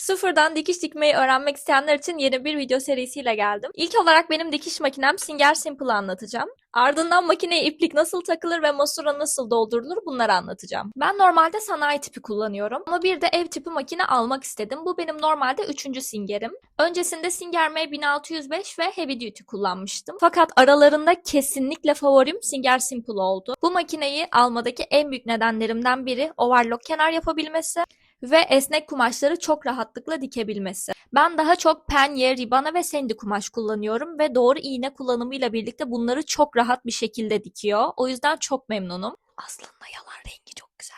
Sıfırdan dikiş dikmeyi öğrenmek isteyenler için yeni bir video serisiyle geldim. İlk olarak benim dikiş makinem Singer Simple'ı anlatacağım. Ardından makineye iplik nasıl takılır ve masura nasıl doldurulur bunları anlatacağım. Ben normalde sanayi tipi kullanıyorum ama bir de ev tipi makine almak istedim. Bu benim normalde üçüncü Singer'im. Öncesinde Singer M1605 ve Heavy Duty kullanmıştım. Fakat aralarında kesinlikle favorim Singer Simple oldu. Bu makineyi almadaki en büyük nedenlerimden biri overlock kenar yapabilmesi ve esnek kumaşları çok rahatlıkla dikebilmesi. Ben daha çok penye, ribana ve sendi kumaş kullanıyorum ve doğru iğne kullanımıyla birlikte bunları çok rahat bir şekilde dikiyor. O yüzden çok memnunum. Aslında yalan rengi çok güzel.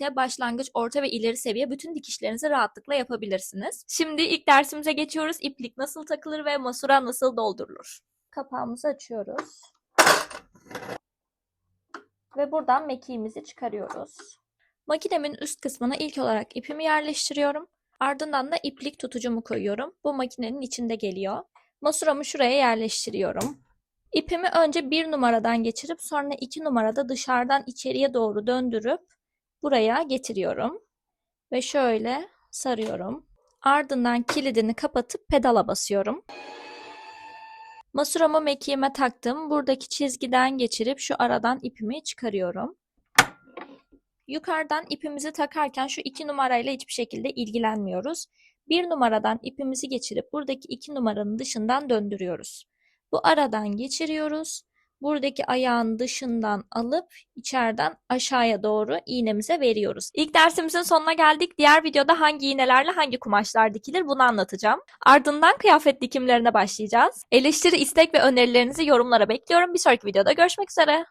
Ya başlangıç, orta ve ileri seviye bütün dikişlerinizi rahatlıkla yapabilirsiniz. Şimdi ilk dersimize geçiyoruz. İplik nasıl takılır ve masura nasıl doldurulur? Kapağımızı açıyoruz. Ve buradan mekiğimizi çıkarıyoruz. Makinemin üst kısmına ilk olarak ipimi yerleştiriyorum. Ardından da iplik tutucumu koyuyorum. Bu makinenin içinde geliyor. Masuramı şuraya yerleştiriyorum. İpimi önce bir numaradan geçirip sonra iki numarada dışarıdan içeriye doğru döndürüp buraya getiriyorum. Ve şöyle sarıyorum. Ardından kilidini kapatıp pedala basıyorum. Masuramı mekiğime taktım. Buradaki çizgiden geçirip şu aradan ipimi çıkarıyorum. Yukarıdan ipimizi takarken şu iki numarayla hiçbir şekilde ilgilenmiyoruz. Bir numaradan ipimizi geçirip buradaki iki numaranın dışından döndürüyoruz. Bu aradan geçiriyoruz. Buradaki ayağın dışından alıp içeriden aşağıya doğru iğnemize veriyoruz. İlk dersimizin sonuna geldik. Diğer videoda hangi iğnelerle hangi kumaşlar dikilir bunu anlatacağım. Ardından kıyafet dikimlerine başlayacağız. Eleştiri, istek ve önerilerinizi yorumlara bekliyorum. Bir sonraki videoda görüşmek üzere.